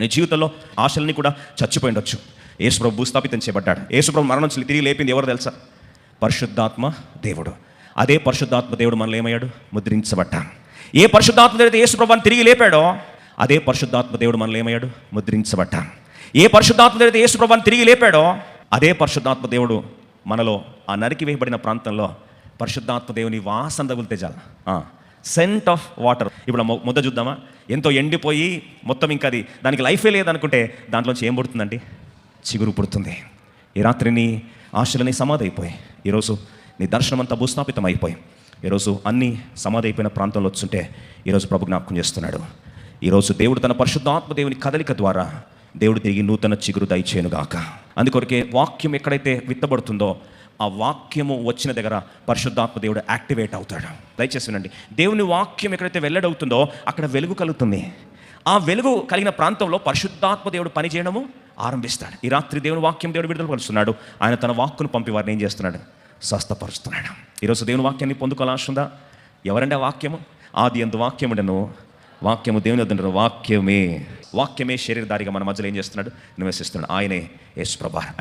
నీ జీవితంలో ఆశల్ని కూడా చచ్చిపోయి ఉండొచ్చు. యేసుప్రభు భూస్థాపితం చేయబడ్డాడు. యేసుప్రభు మరణం నుంచి తిరిగి లేపింది ఎవరు తెలుసా? పరిశుద్ధాత్మ దేవుడు. అదే పరిశుద్ధాత్మ దేవుడు మనల్ని ఏమయ్యాడు? ముద్రించబడ్డాం ఏ పరిశుద్ధాత్మ దేవుడు యేసుప్రభుని తిరిగి లేపాడో అదే పరిశుద్ధాత్మ దేవుడు మనల్ని ఏమయ్యాడు? ముద్రించబడ్డాం ఏ పరిశుద్ధాత్మ దేవుడు యేసుప్రభుని తిరిగి లేపాడో అదే పరిశుద్ధాత్మ దేవుడు మనలో ఆ నరికి వేయబడిన ప్రాంతంలో పరిశుద్ధాత్మ దేవుని వాసన తగులితే చాలు. సెంట్ ఆఫ్ వాటర్ ఇప్పుడు ముద్ద చూద్దామా? ఎంతో ఎండిపోయి మొత్తం ఇంకా అది దానికి లైఫే లేదనుకుంటే దాంట్లోంచి ఏం పుడుతుందండి? చిగురు పుడుతుంది. ఈ రాత్రిని ఆశలని సమాధి అయిపోయి ఈరోజు నీ దర్శనం అంతా భూస్థాపితం అయిపోయి ఈరోజు అన్ని సమాధి అయిపోయిన ప్రాంతంలో వచ్చుంటే ఈరోజు ప్రభు జ్ఞాపకం చేస్తున్నాడు. ఈరోజు దేవుడు తన పరిశుద్ధాత్మ దేవుని కదలిక ద్వారా దేవుడు తిరిగి నూతన చిగురు దయచేయనుగాక. అందుకొరకే వాక్యం ఎక్కడైతే విత్తబడుతుందో ఆ వాక్యము వచ్చిన దగ్గర పరిశుద్ధాత్మ దేవుడు యాక్టివేట్ అవుతాడు. దయచేసి వినండి. దేవుని వాక్యం ఎక్కడైతే వెల్లడవుతుందో అక్కడ వెలుగు కలుగుతుంది. ఆ వెలుగు కలిగిన ప్రాంతంలో పరిశుద్ధాత్మ దేవుడు పనిచేయడము ఆరంభిస్తాడు. ఈ రాత్రి దేవుని వాక్యం దేవుడు విడుదల పరుస్తున్నాడు. ఆయన తన వాక్కును పంపి వారిని ఏం చేస్తున్నాడు? స్వస్థపరుస్తున్నాడు. ఈరోజు దేవుని వాక్యాన్ని పొందుకోవాలని ఉందా ఎవరంటే ఆ వాక్యము? ఆది ఎందు వాక్యముడను. వాక్యము దేవుని వద్ద వాక్యమే. వాక్యమే శరీరధారిగా మన మధ్యలో ఏం చేస్తున్నాడు? నివసిస్తున్నాడు. ఆయనే యేసు ప్రభా